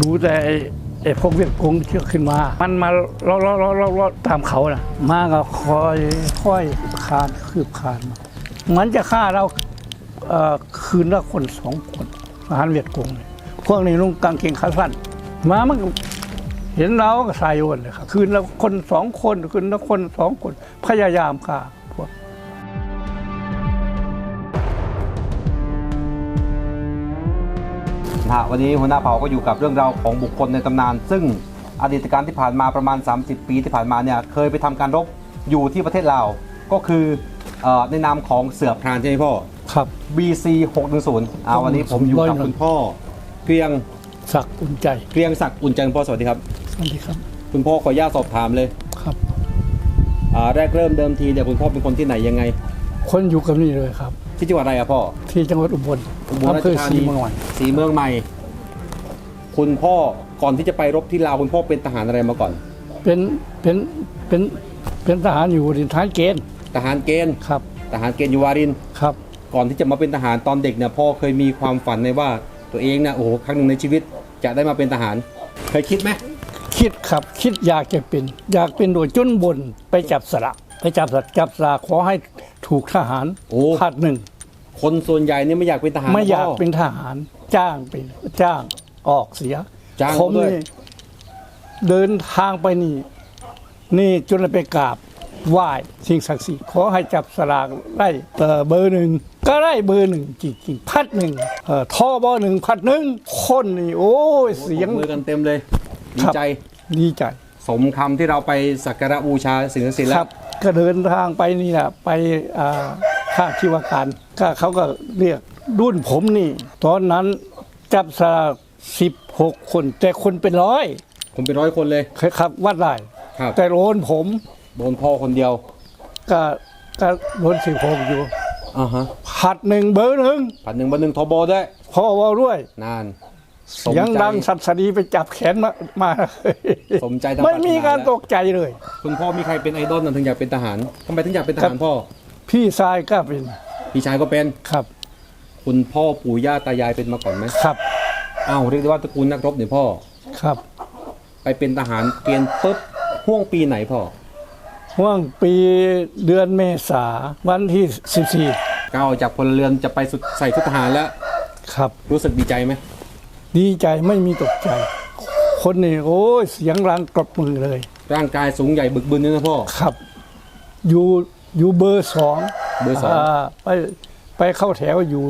ดูแต่ไอ้พวกเวียดกงที่ขึ้นมา มันมาเลาะเลาะเลาะเลาะเลาะตามเขานะมาก็คอยค่อยคานคืบคานมันจะฆ่าเราคืนละคนสองคนทหารเวียดกงเนี่ยพวกนี้นุ่งกางเกงขาสั้นมามันเห็นเราก็ใส่วนเลยครับคืนละคนสองคนคืนละคนสองคนพยายามฆ่า นะฮะวันนี้หัวหน้าเผ่าก็อยู่กับเรื่องราวของบุคคลในตำนาน ซึ่งอดีตการที่ผ่านมาประมาณ 30 ปีที่ผ่านมาเนี่ยเคยไปทำการรบอยู่ที่ประเทศลาวก็คือเออในนามของเสือพรานใช่ไหมพ่อครับ BC 610อ่าวันนี้ผมอยู่กับคุณพ่อเกรียงสักอุ่นใจเกรียงศักดิ์อุ่นใจคุณพ่อสวัสดีครับสวัสดีครับ คุณพ่อขออนุญาตสอบถามเลยครับอ่าแรกเริ่มเดิมทีเนี่ยคุณพ่อเป็นคนที่ไหนยังไง คนอยู่กับนี่เลยครับ ที่จังหวัดอะไรอะพ่อ ที่จังหวัดอุบลอุบลราอำเภชอธาศรีนีเมืองใหม่สีเมืองใหม่ คุณพ่อก่อนที่จะไปรบที่ลาวคุณพ่อเป็นทหารอะไรมาก่อน เป็นเป็นเป็นเป็นทหารอยู่ดินท้ายเกณฑ์ทหารเกณฑ์ครับ ทหารเกณฑ์อยู่วารินครับ ก่อนที่จะมาเป็นทหารตอนเด็กเนี่ยพ่อเคยมีความฝันในว่าตัวเองเนี่ยโอ้โหครั้งหนึ่งในชีวิตจะได้มาเป็นทหาร เคยคิดไหมคิดครับคิดอยากจะเป็น อยากเป็นโดยจนบนไปจับสละ ไปจับสละจับสละขอให้ถูกทหารโอ้ขาดหนึ่ง คนส่วนใหญ่เนี่ยไม่อยากเป็นทหารไม่อยากพ่ เป็นทหารจ้างเป็นจ้างออกเสียจ้างผมด้วย นี่เดินทางไปนี่ นี่จนไปกราบไหว้สิ่งศักดิ์สิทธิ์ขอให้จับสลากได้เอ่อเบอร์หนึ่งก็ได้เบอร์หนึ่งจริงๆพัดหนึ่งเอ่อท่อเบอร์หนึ่งพัดหนึ่งคนนี่โอ้ยเสียง ปรบมือกันเต็มเลยดีครับ ใจ ดีใจ สมคำที่เราไปสักการะบูชาสิ่งศักดิ์สิทธิ์คแล้รัวบ ก็เดินทางไปนี่แหละไปอ่าข้าชีวการก็เขาก็เรียกรุ่นผมนี่ ตอนนั้นจับสลากสิบหกคน แต่คนเป็นร้อยผมเป็นร้อยคนเลยครับวัดได้ครับแต่โรนผมโดนพ่อคนเดียว ก็ก็โรนสิบหกอยู่อ่าฮะผัดหนึ่งเบอร์หนึ่งผัดหนึ่งบันหนึ่งทบด้วยพ่อว่าด้วยนาน สมเสียงใจ ดังสัตสดีไปจับแขนมามาสมใจตามไม่มีปรารถนาการแล้วตกใจเลย คุณพ่อมีใครเป็นไอดอลนะถึงอยากเป็นทหารทำไมถึงอยากเป็นทครัหารบพ่อ พี่ชายก็เป็นพี่ชายก็เป็น ครับคุณพ่อปู่ย่าตายายเป็นมาก่อนไหมครับอ้าวเรียกได้ว่าตระกูลนักรบเนี่ยพ่อ ครับไปเป็นทหารเกณฑ์ปุ๊บห่วงปีไหนพ่อห่วงปีเดือนเมษาวันที่สิบสี่ก้าวจากพลเรือนจะไปสุดใส่ชุดทหารแล้วครับ รู้สึกดีใจไหม ดีใจไม่มีตกใจ คนนี่โอ้ยเสียงรังกรบมือเลย ร่างกายสูงใหญ่บึกบึนนี่นะพ่อ ครับ อยู่อยู่เบอร์สองเบอร์สองาไปไปเข้าแถวอยู่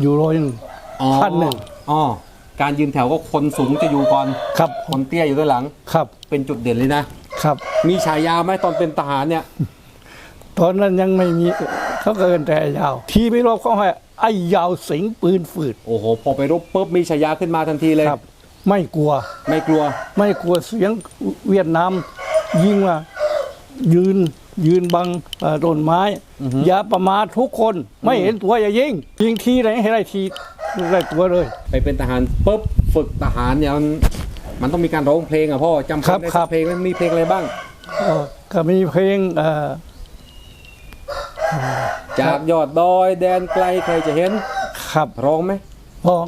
อยู่ร้อยหนึ่งอ๋อพันหนึ่งอ๋อการยืนแถวก็คนสูงจะอยู่ก่อน ครับคนเตี้ยอยู่ด้านหลัง ครับเป็นจุดเด่นเลยนะ ครับ มีฉายาไหมตอนเป็นทหารเนี่ย ตอนนั้นยังไม่มีเขาเกินแต่ยาว ทีไม่รอบเขาให้ ไอ้ยาวสิงปืนฝืด โอ้โห พอไปรบปุ๊บมีฉายาขึ้นมาทันทีเลยครับ ไม่กลัว ไม่กลัว ไม่กลัวเสียงเวียดนามยิงว่ายืนยืนบังเอ่อต้นไม้ อย่าประมาททุกคนไม่เห็นตัวอย่ายิง ยิงทีไหนให้ได้ทีได้ตัวเลย ไปเป็นทหารปุ๊บฝึกทหารเนี่ยมันมันต้องมีการร้องเพลงอะพ่อจำเพลครังบได้ครัสับกเพลงไหมมีเพลงอะไรบ้างก็ก็มีเพลงเอ่อ จากยอดดอยแดนไกลใครจะเห็นขับร้องไหมร้อง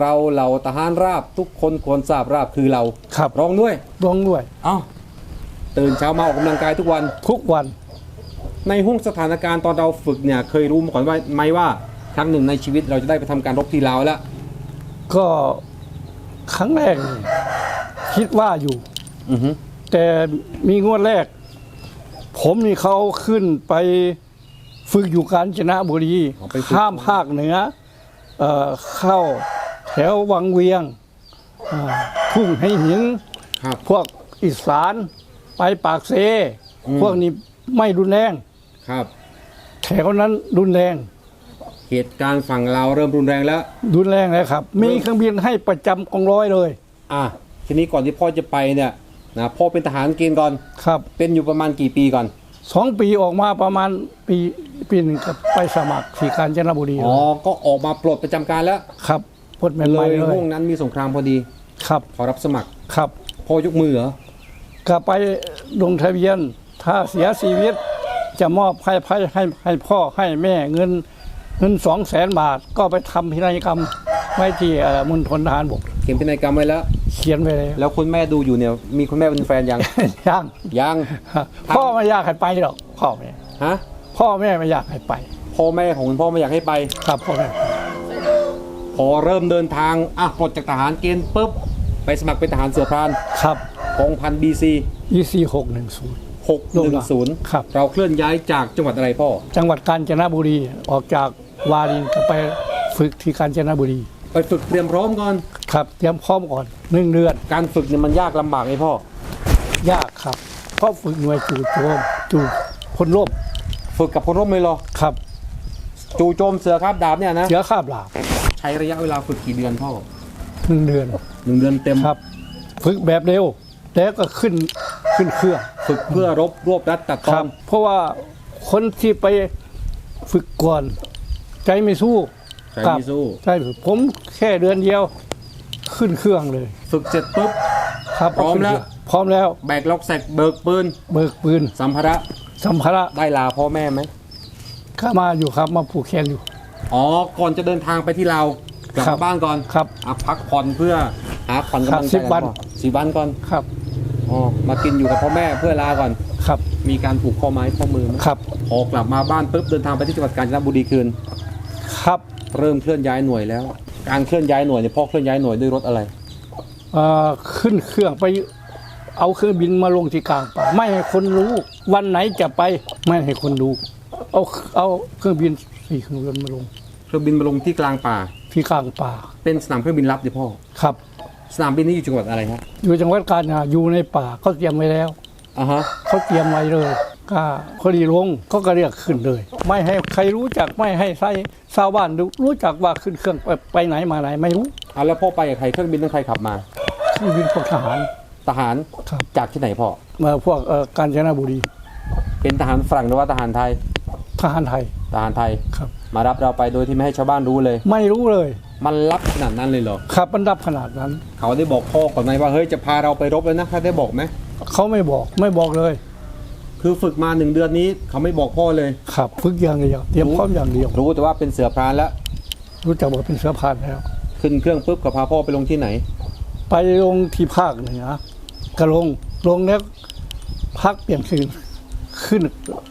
เราเหล่าทหารราบทุกคนควรทราบราบคือเราขับร้องด้วยร้องด้วยเอ้าตื่นเช้ามาออกกำลังกายทุกวันทุกวัน ในห้วงสถานการณ์ตอนเราฝึกเนี่ยเคยรู้มาก่อนว่าไหมว่าครั้งหนึ่งในชีวิตเราจะได้ไปทำการรบที่ลาวแล้วก็ครั้งแรกนี่คิดว่าอยู่อือฮึแต่มีงวดแรก ผมนี่เขาขึ้นไป ฝึกอยู่กาญจนบุรีอ๋อไปฝึก ข้ามภาคเหนือเอ่อเข้าแถววังเวียงอ่าทุ่งให้หิน ครับ พวกอีสานไปปากเซ อืม พวกนี้ไม่รุนแรง ครับ แถวนั้นรุนแรง เหตุการณ์ฝั่งเราวเริ่มรุนแรงแล้ว รุนแรงเลยครับ มีเครื่องบินให้ประจำกองร้อยเลยอะทีนี้ก่อนที่พ่อจะไปเนี่ยนะพ่อเป็นทหารเกณฑ์ก่อนครับ เป็นอยู่ประมาณกี่ปีก่อน สองปีออกมาประมาณปีปีหนึ่งครับไปสมัครที่กาญจนบุรีอ๋อก็ออกมาปลดประจำการแล้วครับพดแม่นเลใหม่ยเลยห้วงนั้นมีสงครามพอดีครับขอรับสมัครครับพ่อยกมือเหรอ ก็ไปลงทะเบียน ถ้าเสียชีวิต จะมอบให้ให้ให้ให้พ่อให้แม่เงินเงินสองแสนบาท ก็ไปทำพินัยกรรมไว้ที่เอ่อมณฑลทหารบกเขียนพินัยกรรมไว้แล้ว เขียนไปเลยแล้วคุณแม่ดูอยู่เนี่ย มีคุณแม่เป็นแฟนยัง ยังยังพ่อไม่อยากให้ไปหรอกพ่อแม่ฮะพ่อแม่ไม่อยากให้ไป พ่อแม่ของคุณพ่อไม่อยากให้ไป ครับพ่อแม่พอเริ่มเดินทางอะปลดจากทหารเกณฑ์ปุ๊บไปสมัครเป็นทหารเสือพรานครับกองพันบีซียี่สี่หกหนึ่งศูนย์ หกหนึ่งศูนย์ครับ เราเคลื่อนย้ายจากจังหวัดอะไรพ่อ จังหวัดกาญจนบุรีออกจากวารินก็ไปฝึกที่กาญจนบุรีไปฝึกเตรียมพร้อมก่อน ครับเตรียมพร้อมก่อนหนึ่งเดือนการฝึกเนี่ยมันยากลำบากไหมพ่อ ยากครับเพราะฝึกหน่วยจู่โจมจู่พลร่มฝึกกับพลร่มเลยเหรอครับจู่โจมเสือครับดาบเนี่ยนะ เสือข้าบหลาบใช้ระยะเวลาฝึกกี่เดือนพ่อหนึ่งเดือนหนึ่งเดือนเต็ม ครับ ฝึกแบบเร็วแล้วก็ขึ้นขึ้นเครื่องฝึกเพื่อรบรวบรัดตัดตคอรันบเพราะว่าคนที่ไปฝึกก่อน ใจไม่สู้ใช้ครับมิสู้ ใช่ผมแค่เดือนเดียว ขึ้นเครื่องเลย ฝึกเสร็จปุ๊บ ครับพร้อมแล้ว พร้อมแล้วแบกล็อกแสกเบิกปืนเบิกปืนสัมภาระสัมภาระได้ลาพ่อแม่ไหมเข้ามาอยู่ครับมาผูกแขนอยู่ อ๋อก่อนจะเดินทางไปที่ลาวกลับครับมาบ้านก่อนครับอะพักผ่อนเพื่อหาขวัญกำลังใจครับสิบวัน ก่อสิบวันก่อนครับอ๋อมากินอยู่กับพ่อแม่เพื่อลาก่อน ครับมีการผูกข้อไม้ข้อมือไหมครับพอกลับมาบ้านปุ๊บเดินทางไปที่จังหวัดกาญจนบุรีคืน ครับเริ่มเคลื่อนย้ายหน่วยแล้ว การเคลื่อนย้ายหน่วยเนี่ยพ่อเคลื่อนย้ายหน่วยด้วยรถอะไรเอ่อขึ้นเครื่องไปเอาเครื่องบินมาลงที่กลางป่าไม่ให้คนรู้ วันไหนจะไปไม่ให้คนรู้เอาเอาเครื่องบินสี่เครื่องบินมาลง เครื่องบินมาลงที่กลางป่า ที่กลางป่า เป็นสนามเครื่องบินลับดิพ่อครับ สนามบินนี้อยู่จังหวัดอะไรครับอยู่จังหวัดกาญจนอยู่ในป่าเขาเตรียมไว้แล้วอ่าฮะเขาเตรียมไว้เลย ก็พอดีลงเขาก็เรียกขึ้นเลย ไม่ให้ใครรู้จักไม่ให้ใครชาวบ้านรู้รู้จักว่าขึ้นเครื่องไปไปไหนมาไหนไม่รู้อะแล้วพ่อไปกับใครเครื่องบินต้องใครขับมาเครื่องบินพวกทหารทหารครับจากที่ไหนพ่อมาพวกเอ่อกาญจนบุรี เป็นทหารฝรั่งหรือว่าทหารไทย ทหารไทยทหารไทยครับ มารับเราไปโดยที่ไม่ให้ชาวบ้านรู้เลย ไม่รู้เลย มันลับขนาดนั้นเลยเหรอครับบรรดับขนาดนั้น เขาได้บอกพ่อก่อนไหมว่าเฮ้ยจะพาเราไปรบแล้วนะเขาได้บอกไหมเขาไม่บอกไม่บอกเลย คือฝึกมาหนึ่งเดือนนี้เขาไม่บอกพ่อเลย ครับฝึกอย่างเดียวเตรียมพร้อมอย่างเดียว รู้แต่ว่าเป็นเสือพรานแล้ว รู้จักว่าเป็นเสือผ่านแล้ว ขึ้นเครื่องปุ๊บกับพาพ่อไปลงที่ไหน ไปลงที่ภาคเหนือก็ลงลงแล้วพักเปลี่ยนคืนขึ้น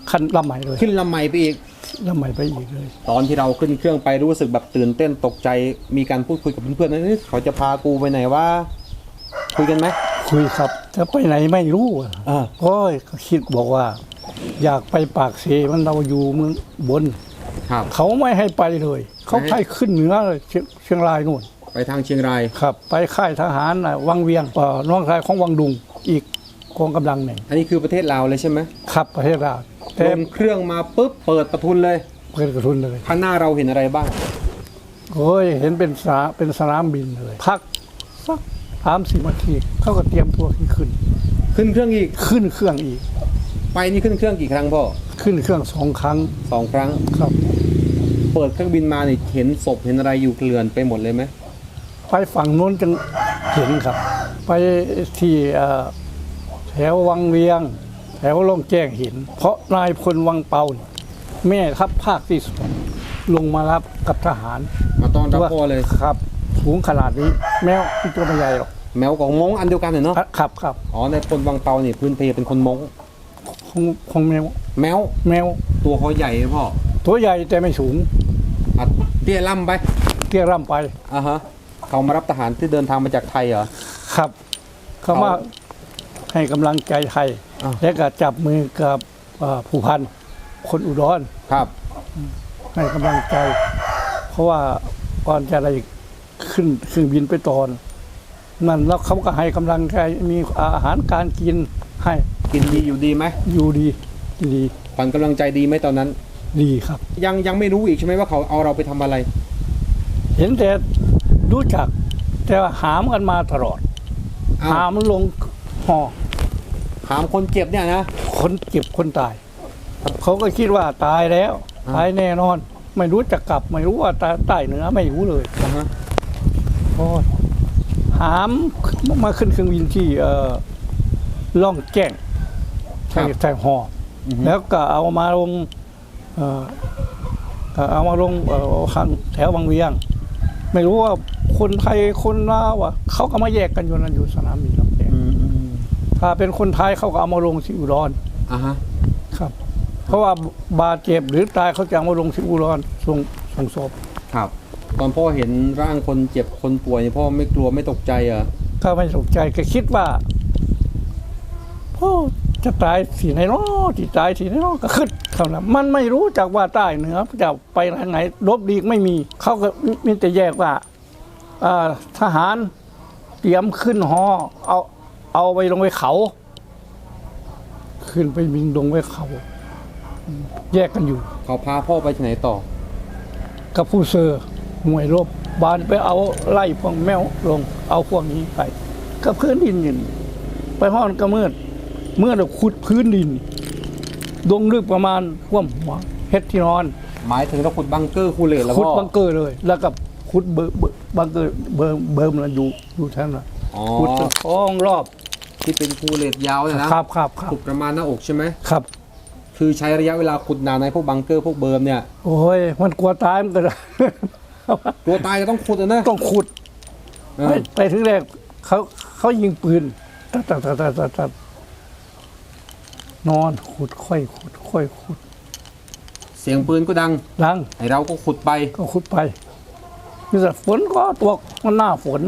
คันลำใหม่เลยขึ้นลำใหม่ไปอีกลำใหม่ไปอีกเลย ตอนที่เราขึ้นเครื่องไปรู้สึกแบบตื่นเต้นตกใจมีการพูดคุยกับเพื่อนๆนะเอ้ยเขาจะพากูไปไหนว่า คุยกันไหมคุยครับ จะไปไหนไม่รู้อะอ่า โอ้ยก็คิดบอกว่า อยากไปปากเสมันเราอยู่เมืองบน ครับ เขาไม่ให้ไปเลย เขาให้ขึ้นเหนือเลยเชียงเชียงรายนู่น ไปทางเชียงราย ครับ ไปค่ายทหารน่ะวังเวียงเอ่อน้องชายของวังดุงอีกกองกำลังหนึ่งอันนี้คือประเทศลาวเลยใช่ไหมครับประเทศลาวลแต่งเครื่องมาปุ๊บเปิดประทุนเลย เปิดกระทุนเลย ข้างหน้าเราเห็นอะไรบ้าง โอ้ยเห็นเป็นสาเป็นสนามบินเลย พักสัก สามสิบนาทีเขาก็เตรียมตัวขึ้นขึ้นขึ้นเครื่องอีก ขึ้นเครื่องอีก ไปนี่ขึ้นเครื่องกี่ครั้งพ่อขึ้นเครื่องสองครั้งสองครั้ง ครับเปิดเครื่องบินมาเนี่ยเห็นศพเห็นอะไรอยู่เกลื่อนไปหมดเลยไหมไปฝั่งโน้นจึงเห็นครับ ไปที่เอ่อแถววังเวียง แถวล่องแจ้งเห็น เพราะนายพลวังเปาเนี่ยแม่ทัพภาคที่สองลงมารับกับทหาร มาต้อนรับพ่อเลยครับ สูงขนาดนี้ แมวที่ตัวไม่ใหญ่หรอก แมวของมงอันเดียวกันเนาะครับครับอ๋อในคนวังเปาเนี่ยพื้นเพเป็นคนมงคงคงแมวแมวแมวตัวเขาใหญ่ไหมพ่อตัวใหญ่แต่ไม่สูงอะเตี้ยล่ำไปเตี้ยร่ำไปอะฮะเขามารับทหารที่เดินทางมาจากไทยเหรอครับเขามาเขาให้กำลังใจไทยอ้าวและก็จับมือกับเอ่อผู้พันคนอุดรครับ ให้กำลังใจ เพราะว่าก่อนจะได้ขึ้นเครื่องบินไปตอน นั่นแล้วเขาก็ให้กำลังใจมีอาหารการกินให้กินดีอยู่ดีไหมอยู่ดีดีขวัญกำลังใจดีไหมตอนนั้น ดีครับ ยังยังไม่รู้อีกใช่ไหมว่าเขาเอาเราไปทำอะไร เห็นแต่รู้จัก แต่ว่าหามกันมาตลอด อ้าว หามลงห่อถามคนเจ็บเนี่ยนะ คนเจ็บคนตาย เขาก็คิดว่าตายแล้ว อ่า ตายแน่นอน ไม่รู้จะกลับ ไม่รู้ว่าตายใต้เหนือไม่รู้เลยอะฮะ โอ้ย หามมาขึ้นเครื่องบินที่เอ่อล่องแจ้งใช่ใช่หออือฮึแล้วก็เอามาลงเอ่อก็เอามาลงเอ่อข้างแถวบางเวียง ไม่รู้ว่าคนไทยคนลาวอะเขาก็มาแยกกันอยู่นั่นอยู่สนามบินลำแยงอืมอืมอืมถ้าเป็นคนไทยเขาก็เอามาลงที่อุดรอ่าฮะครับ เพราะว่าบาดเจ็บหรือตายเขาจะเอามาลงที่อุดรส่งส่งศพครับ ตอนพ่อเห็นร่างคนเจ็บคนป่วยนี่พ่อไม่กลัวไม่ตกใจเหรอะก็ไม่ตกใจก็คิดว่าพ่อจะตายสีไหนเนาะที่ตายสีไหนเนาะก็ขึ้นเขานะมันไม่รู้จักว่าใต้เหนือจะไปทางไหนลบดีกไม่มี เขาก็มีแต่แยกว่าอ่าทหารเตรียมขึ้นหอเอา เอาไปลงไปเขา ขึ้นไปบินลงไปเขาอืมแยกกันอยู่ เขาพาพ่อไปที่ไหนต่อ กับผู้เซอร์ หน่วยรบบานไปเอาไล่พวกแมวลง เอาพวกนี้ไปกับพื้นดินอยู่นี่ไปห้องก็มืดเมื่อเราขุดพื้นดิน ดงลึกประมาณท่วมหัวเฮ็ดที่นอน หมายถึงเราขุดบังเกอร์คูเลตแล้วขุดพ่อบังเกอร์เลย แล้วกับขุดเบอร์เบอร์บังเกอร์เบอร์เบอร์มันอยู่อยู่ท่านน่ะอ๋อขุดท้องรอบที่เป็นคูเลตยาวเลยนะครับครับครับขุดประมาณหน้าอกใช่ไหมครับ คือใช้ระยะเวลาขุดนานในพวกบังเกอร์พวกเบิร์มเนี่ย โอ้ยมันกลัวตายมันก็ ตัวตายก็ต้องขุดอะนะต้องขุด เออไปไปถึงแรกเขาเขายิงปืนตัดตัดตัดตัดตัดตัดนอนขุดค่อยขุดค่อยขุดเสียงปืนก็ดังลังไอเราก็ขุดไปก็ขุดไปนี่แต่ฝนก็ตกมันหน้าฝน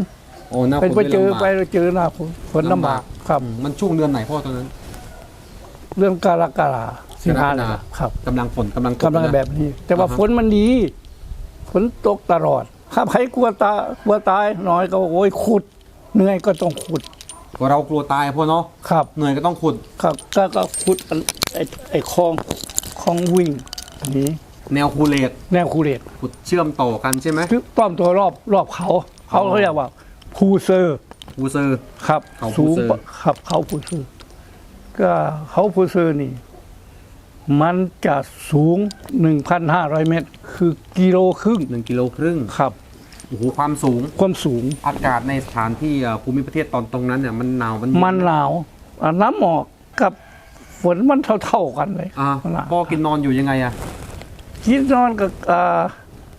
โอ้หน้าเป็นฝนไปม่เจอลำบากไปเจอหน้าฝนฝนลำบากครับอืมมันช่วงเดือนไหนพ่อตอนนั้น เรื่องกาลกาลาสิงหากรกฎาครับกำลังฝนกำลังตกำลังนะแบบนี้ แต่ว่าอ่าฮะฝนมันดี ฝนตกตลอด ถ้าใครกลัวตายกลัวตายน้อยก็บอกโอ้ยขุดเหนื่อยก็ต้องขุดก็เรากลัวตายพ่อเนาะครับ เหนื่อยก็ต้องขุด ครับก็ก็ขุดอันไอ้ไอ้คลองคลองวิ่งนี้แนวคูเลตแนวคูเรตขุดเชื่อมต่อกันใช่ไหม คือต้อมตัวรอบรอบเขา เขาอ๋อเขาเรียกว่าภูเซอร์คูเซอร์ ครับ เขาภูสูงเซอร์กว่าครับเขาภูเซอร์ก็เขาภูเซอร์นี่ มันจะสูง 1,500 เมตร คือกิโลครึ่งหนึ่งกิโลครึ่งครับ โอ้โหความสูงความสูง อากาศในสถานที่เอ่อภูมิประเทศตอนตรงนั้นเนี่ยมันหนาวมันเย็มันหนาวอะน้ำหมอกกับฝนมันเท่าๆกันเลยอ่ามันหนาวพ่อกินนอนอยู่ยังไงอะคิดนอนกับอ่า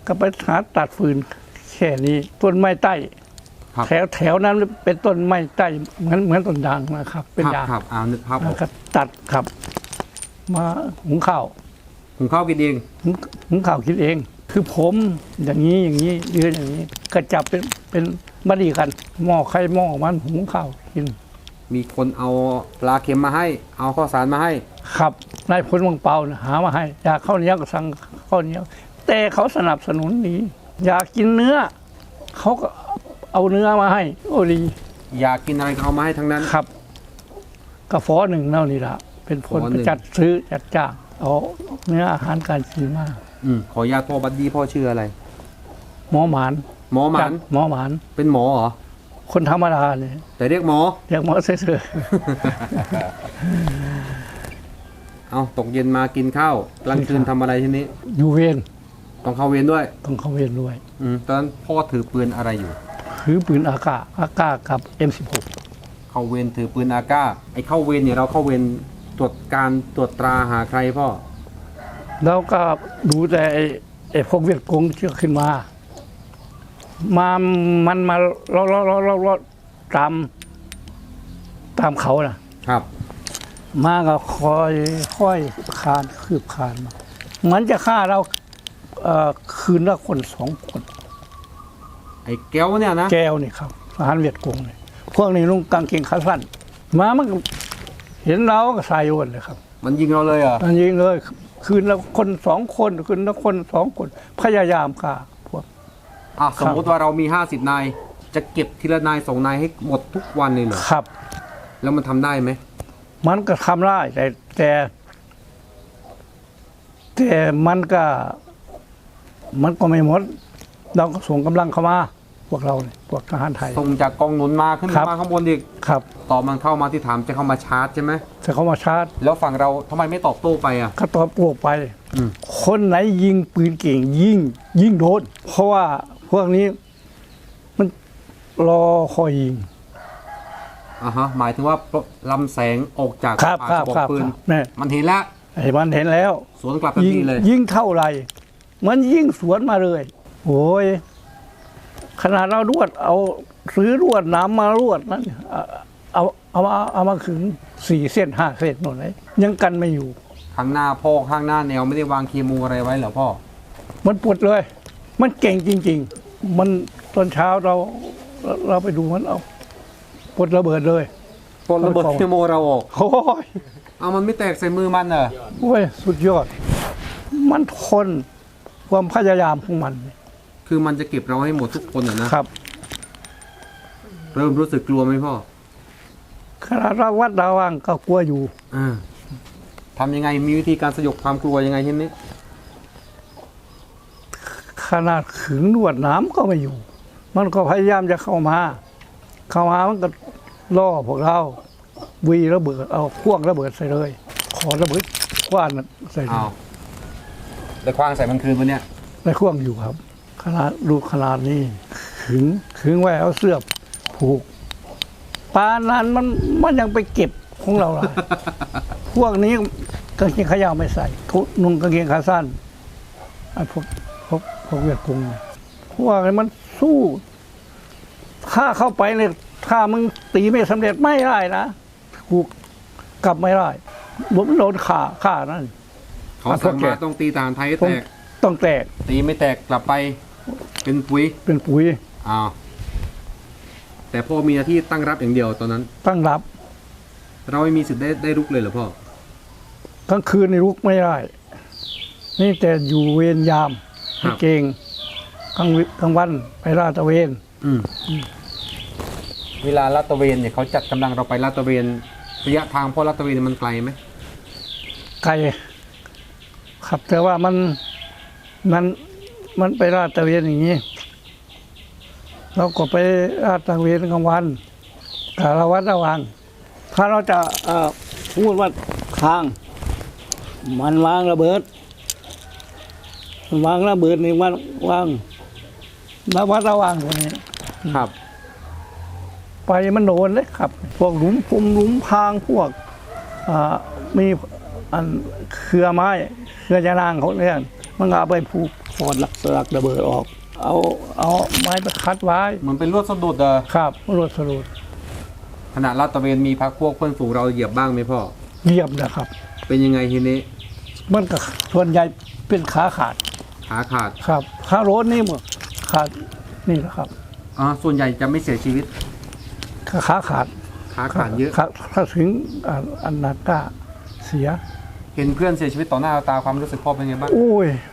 กับไปหาตัดฟืนแค่นี้ต้นไม้ใต้ ครับแถวแถวนั้นเป็นต้นไม้ใต้เหมือนเหมือนต้นยางนะครับ เป็นครับยางครับอ่านึกภาพอแล้อวกก็ตัดครับ มาหุงข้าวหุงข้าวกินเองหุงหุงข้าวคิดเอง คือผมอย่างนี้อย่างนี้ยืนอย่างนี้ก็จับเป็นเป็นบัดดีกันหม้อใครหม้อมันหุงข้าวกิน มีคนเอาปลาเค็มมาให้ เอาข้าวสารมาให้ครับนายพลวังเปานะหามาให้อยากข้าวเหนียวก็สั่งข้าวเหนียวแต่เขาสนับสนุนดีอยากกินเนื้อ เขาก็เอาเนื้อมาให้ โอ้ดีอยากกินอะไรก็เอามาให้ทั้งนั้นครับกระฟอหนึ่งเท่านี้ละ เป็นผลฟอหนึ่ง จัดซื้อจัดจ้างเอาเนื้ออาหารการกินมาอืมขออนุญาตพ่อบัดดี้พ่อชื่ออะไร หมอหมานหมอหมานจัดหมอหมาน เป็นหมอเหรอ คนธรรมดาเนี่ยแต่เรียกหมอ เรียกหมอเสือเอาตกเย็นมากินข้าวกลางคืนทำอะไรทีนี้ ๆอยู่เวรต้องเข้าเวรด้วย ต้องเข้าเวรด้วยอืมตอนนั้นพ่อถือปืนอะไรอยู่ ถือปืนอากาศอากาศกับ M16 เข้าเวรถือปืนอาก้าไอ้เข้าเวรเนี่ยเราเข้าเวร ตรวจการตรวจตราหาใครพ่อ แล้วก็ดูแต่ไอ้ไอ้พวกเวียดกงที่ขึ้นมา มามันมาเลาะเลาะเลาะเลาะเลาะตาม ตามเขาน่ะ ครับ มาก็คอยค่อยคานคืบคานมาเหมือนจะฆ่าเราเอ่อคืนละคนสองคน ไอ้แก้วเนี่ยนะแก้วนี่ครับทหารเวียดกงเนี่ยพวกนี้นุ่งกางเกงขาสั้นมามันก็ เห็นเราก็ใส่วนเลยครับ มันยิงเราเลยเหรออันยิงเลย คืนละคนสองคนคืนละคนสองคน พยายามฆ่าพวก อะสมมติว่าเรามี 50 นาย จะเก็บทีละนายสองนายให้หมดทุกวันเลยเหรอครับ แล้วมันทำได้ไหมมันก็ทำได้แต่แต่แต่มันก็ มันก็ไม่หมด เราก็ส่งกำลังเข้ามาพ วกเราเนี่ยพวกทหารไทย ส่งจากกองหนุนมาขึ้นครับ มาข้างบนอีกครับต่อมันเข้ามาที่ถามจะเข้ามาชาร์จใช่ไหมจะเข้ามาชาร์จแล้วฝั่งเราทำไมไม่ตอบโต้ไปอะ ก็ตอบพวกไป อืม คนไหนยิงปืนเก่งยิงยิงโดน เพราะว่าพวกนี้มันรอคอยยิงอ่าฮะหมายถึงว่าลำแสงออกจากครับปากครักบระบอกครับปืนเนี่ยมันเห็นแล้วไอ้มันเห็นแล้ว สวนกลับทันยิงทีเลย ยิงเท่าไหร่ มันยิงสวนมาเลย โอ้ย ขนาดเรารวด เอาซื้อรวดน้ำมารวดนั้นเอาเอาเอามาเอามาขึงสี่เส้นห้าเส้นหมดเลยยังกันไม่อยู่ ข้างหน้าพ่อข้างหน้าแนวไม่ได้วางเคมูอะไรไว้เหรอพ่อ มันปวดเลย มันเก่งจริง ๆ มันตอนเช้าเราเราเราไปดูมันเอาปวดระเบิดเลยปนระเบิดเคมูเราออกโอ้ยเอามันไม่แตกใส่มือมันเหรอโอ้ยสุดยอด มันทนความพยายามของมัน คือมันจะเก็บเราให้หมดทุกคนอะนะครับ เริ่มรู้สึกกลัวไหมพ่อขนาดเราวัดดาวังก็กลัวอยู่ อ่าทำยังไงมีวิธีการสยบความกลัวยังไงทีนี้ขนาดขึงลวดน้ำก็ไม่อยู่ มันก็พยายามจะเข้ามา เข้ามามันก็ล่อพวกเราวีระเบิดเอาพวกระเบิดใส่เลย ขอระเบิดกว้านใส่เลอ้าวยได้คว้างใส่มันคืนวันเนี้ย ในข่วงอยู่ครับ ขนาดลูกขนาดนี้ขึงขึงไว้เอาเสื้อผูกปานนั้นมันมันยังไปเก็บของเราเลยพวกนี้กางเกงขายาวไม่ใส่เขานุ่งกางเกงขาสั้นไอ้พวกพวกพวกเวียดกรุงเนี่ยพวกนี้มันสู้ถ้าเข้าไปเนี่ยถ้ามึงตีไม่สำเร็จไม่ได้นะกูกลับไม่ได้ผมโดนขาขานั่นเขาสั่งมาต้องตีทหารไทยให้ต้องแตกต้องแตก ตีไม่แตกกลับไป เป็นปุ๋ยเป็นปุ๋ยอ้าวแต่พ่อมีหน้าที่ตั้งรับอย่างเดียวตอนนั้น ตั้งรับ เราไม่มีสิทธิ์ได้ได้ลุกเลยเหรอพ่อกลางคืนในลุกไม่ได้ นี่แต่อยู่เวรยามให้เก่งกลางวิกลางวันไปลาดตระเวนอืมเวลาลาดตระเวนเนี่ยเขาจัดกำลังเราไปลาดตระเวนระยะทางพ่อลาดตระเวนเนี่ยมันไกลไหมไกลครับแต่ว่ามันมัน มันไปลาดตระเวนอย่างนี้ เราก็ไปลาดตระเวนกลางวันกาละวัดระวัง ถ้าเราจะเอ่อพูดว่าทาง มันวางระเบิดมันวางระเบิดในวันวางระวัดระวังตรงนี้ครับ ไปมันโดนเลยครับ พวกหลุมพุมหลุมพรางพวกอ่ามีอันเครือไม้ เครือยานางเขาเนี่ยมันก็เอาไปผูกถ อดหลักสลักระเบิดออก เอาเอาไม้ไปคัดไว้มันเป็นลวดสะดุดเออครับรวดสรุปขณะลาดตระเวนมีพักพวกเพื่อนฝูงเราเหยียบบ้างไหมพ่อ เยี่ยมนะครับ เป็นยังไงทีนี้มันก็ส่วนใหญ่เป็นขาขาดขาขาดครับขาโรนนี่หมดขาดนี่แหละครับอ๋อส่วนใหญ่จะไม่เสียชีวิตขาขาขาดขาขาดเยอะ ขาถ้าถึงอ่าอันนาก้าเสีย เห็นเพื่อนเสียชีวิตต่อหน้าต่อตาความรู้สึกพ่อเป็นไงบ้าง โอ้ยเ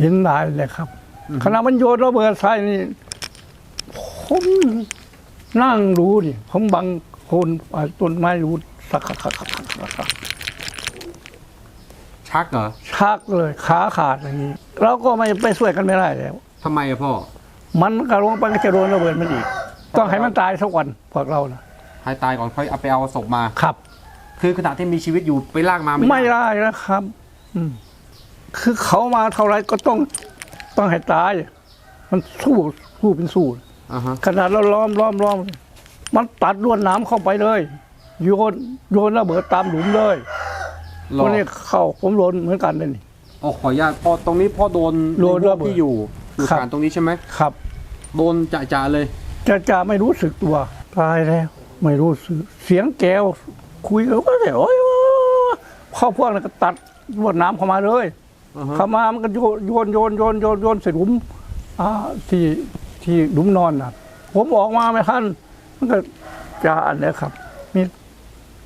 ห็นหลายเลยครับอือฮึขณะมันโยนระเบิดใส่นี่ผมนั่งดูนี่ผมบังโคนอ่าต้นไม้รูสักสักสักสักสักสักสักชักเหรอชักเลยขาขาดอย่างนี้เราก็ไม่ไปช่วยกันไม่ได้แล้วทำไมอะพ่อ มันกระลงไปก็จะโดนระเบิดมันอีก ต้องให้มันตายสักวันพวกเรานะให้ตายก่อนค่อยเอาไปเอาศพมาครับ คือขณะที่มีชีวิตอยู่ไปลากมาไม่ได้นะครับ อืม คือเขามาเท่าไรก็ต้องต้องให้ตาย มันสู้สู้เป็นสู้อ่าฮะขนาดเราล้อมล้อมล้อมมันตัดลวดน้ำเข้าไปเลยโยนโยนระเบิดตามหลุมเลยรอคนนี้เข้าผมโดนเหมือนกันเลยนี่โอ้ขออนุญาตพ่อตรงนี้พ่อโดนโดนในพวระกเบิดที่อยู่อยู่ครับฐานตรงนี้ใช่ไหมครับ โดนจะจะๆเลยจะจะไม่รู้สึกตัวตายแล้วไม่รู้สึกเสียงแก้ว คุยกันก็เดี๋ยวโอ้ยเข้าพวกนั้นก็ตัดลวดน้ำเข้ามาเลยอ่าฮะ เข้ามามันก็โยนโยนโยนโยนโยนโยนใส่หลุมอ่าที่ที่หลุมนอนน่ะ ผมออกมาไม่ทันมันก็จะอันเนี้ยครับ มี